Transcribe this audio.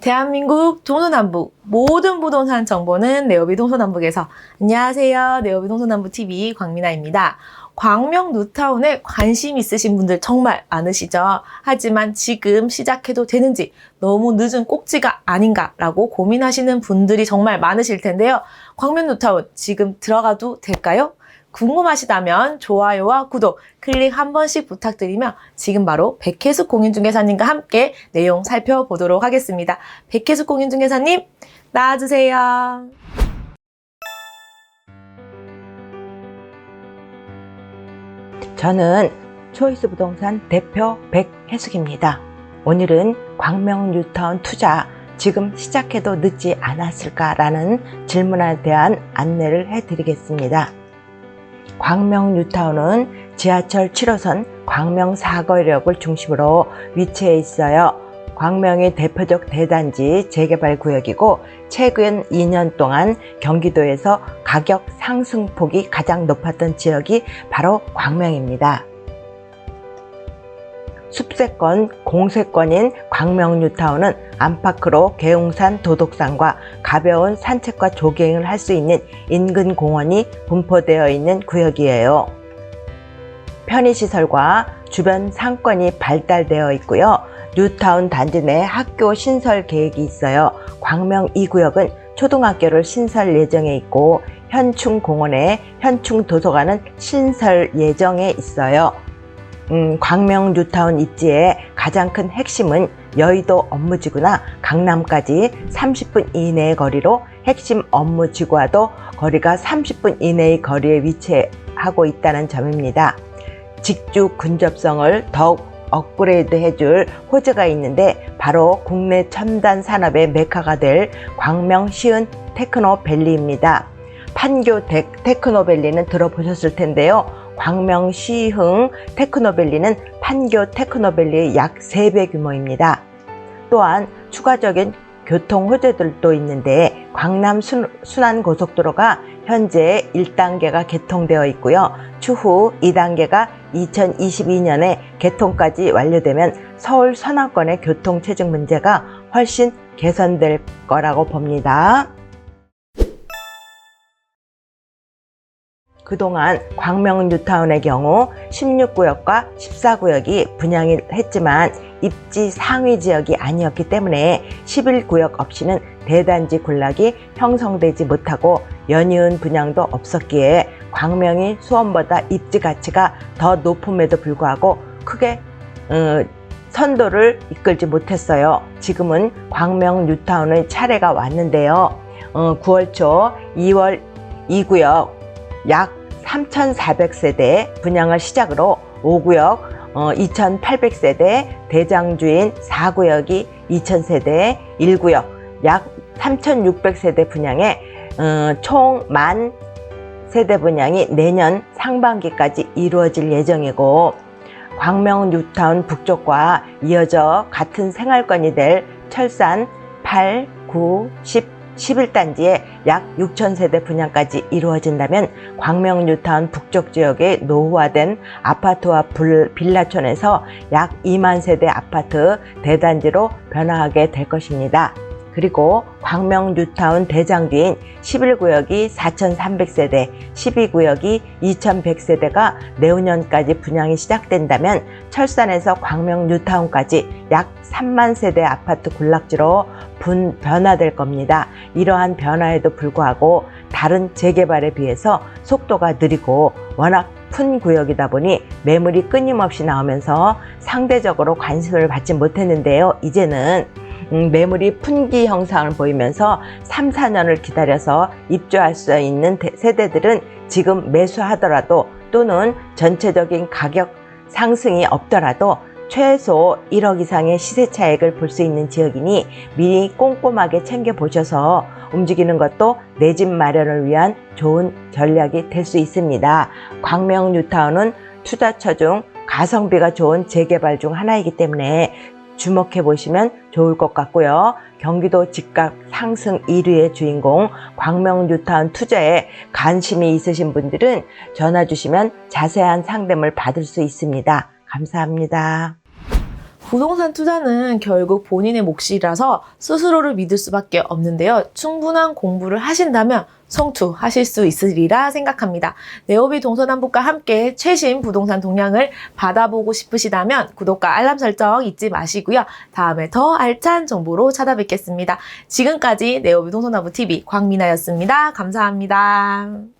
대한민국 동서남북 모든 부동산 정보는 네오비 동서남북에서 안녕하세요. 네오비 동서남북 TV 광민아입니다. 광명 뉴타운에 관심 있으신 분들 정말 많으시죠? 하지만 지금 시작해도 되는지 너무 늦은 꼭지가 아닌가 라고 고민하시는 분들이 정말 많으실 텐데요. 광명 뉴타운 지금 들어가도 될까요? 궁금하시다면 좋아요와 구독, 클릭 한 번씩 부탁드리며 지금 바로 백혜숙 공인중개사님과 함께 내용 살펴보도록 하겠습니다. 백혜숙 공인중개사님 나와주세요. 저는 초이스 부동산 대표 백혜숙입니다. 오늘은 광명 뉴타운 투자 지금 시작해도 늦지 않았을까라는 질문에 대한 안내를 해드리겠습니다. 광명 뉴타운은 지하철 7호선 광명 사거리역을 중심으로 위치해 있어요. 광명의 대표적 대단지 재개발 구역이고 최근 2년 동안 경기도에서 가격 상승폭이 가장 높았던 지역이 바로 광명입니다. 숲세권, 공세권인 광명 뉴타운은 안팎으로 계웅산 도독산과 가벼운 산책과 조깅을 할 수 있는 인근 공원이 분포되어 있는 구역이에요. 편의시설과 주변 상권이 발달되어 있고요. 뉴타운 단지 내 학교 신설 계획이 있어요. 광명 2구역은 초등학교를 신설 예정에 있고 현충 공원에 현충 도서관은 신설 예정에 있어요. 음, 광명 뉴타운 입지의 가장 큰 핵심은 여의도 업무지구나 강남까지 30분 이내의 거리로 핵심 업무지구와도 거리가 30분 이내의 거리에 위치하고 있다는 점입니다. 직주 근접성을 더욱 업그레이드 해줄 호재가 있는데 바로 국내 첨단 산업의 메카가 될 광명 시은 테크노밸리입니다. 판교 테, 테크노밸리는 들어보셨을 텐데요. 광명 시흥 테크노밸리는 판교 테크노밸리의 약 3배 규모입니다. 또한 추가적인 교통 호재들도 있는데 광남 순, 순환고속도로가 현재 1단계가 개통되어 있고요. 추후 2단계가 2022년에 개통까지 완료되면 서울 서남권의 교통 체증 문제가 훨씬 개선될 거라고 봅니다. 그동안 광명 뉴타운의 경우 16구역과 14구역이 분양을 했지만 입지 상위 지역이 아니었기 때문에 11구역 없이는 대단지 군락이 형성되지 못하고 연이은 분양도 없었기에 광명이 수원보다 입지 가치가 더 높음에도 불구하고 크게 어, 선도를 이끌지 못했어요. 지금은 광명 뉴타운의 차례가 왔는데요. 어, 9월 초 2월 2구역 약 3,400세대 분양을 시작으로 5구역 어, 2,800세대, 대장주인 4구역이 2,000세대, 1구역 약 3,600세대 분양에 어, 총만 세대 분양이 내년 상반기까지 이루어질 예정이고 광명 뉴타운 북쪽과 이어져 같은 생활권이 될 철산 8, 9, 10, 11단지에 약 6,000세대 분양까지 이루어진다면 광명 뉴타운 북쪽 지역의 노후화된 아파트와 빌라촌에서 약 2만 세대 아파트 대단지로 변화하게 될 것입니다. 그리고 광명 뉴타운 대장주인 11구역이 4,300세대, 12구역이 2,100세대가 내후년까지 분양이 시작된다면 철산에서 광명 뉴타운까지 약 3만 세대 아파트 군락지로 분 변화될 겁니다. 이러한 변화에도 불구하고 다른 재개발에 비해서 속도가 느리고 워낙 큰 구역이다 보니 매물이 끊임없이 나오면서 상대적으로 관심을 받지 못했는데요. 이제는 음, 매물이 분기 형상을 보이면서 3, 4년을 기다려서 입주할 수 있는 세대들은 지금 매수하더라도 또는 전체적인 가격 상승이 없더라도 최소 1억 이상의 시세 차익을 볼 수 있는 지역이니 미리 꼼꼼하게 챙겨보셔서 움직이는 것도 내 집 마련을 위한 좋은 전략이 될 수 있습니다. 광명 뉴타운은 투자처 중 가성비가 좋은 재개발 중 하나이기 때문에 주목해 보시면 좋을 것 같고요. 경기도 집값 상승 1위의 주인공 광명 뉴타운 투자에 관심이 있으신 분들은 전화 주시면 자세한 상담을 받을 수 있습니다. 감사합니다. 부동산 투자는 결국 본인의 몫이라서 스스로를 믿을 수밖에 없는데요. 충분한 공부를 하신다면 성투하실 수 있으리라 생각합니다. 네오비 동서남북과 함께 최신 부동산 동향을 받아보고 싶으시다면 구독과 알람 설정 잊지 마시고요. 다음에 더 알찬 정보로 찾아뵙겠습니다. 지금까지 네오비 동서남북 TV 광민아였습니다. 감사합니다.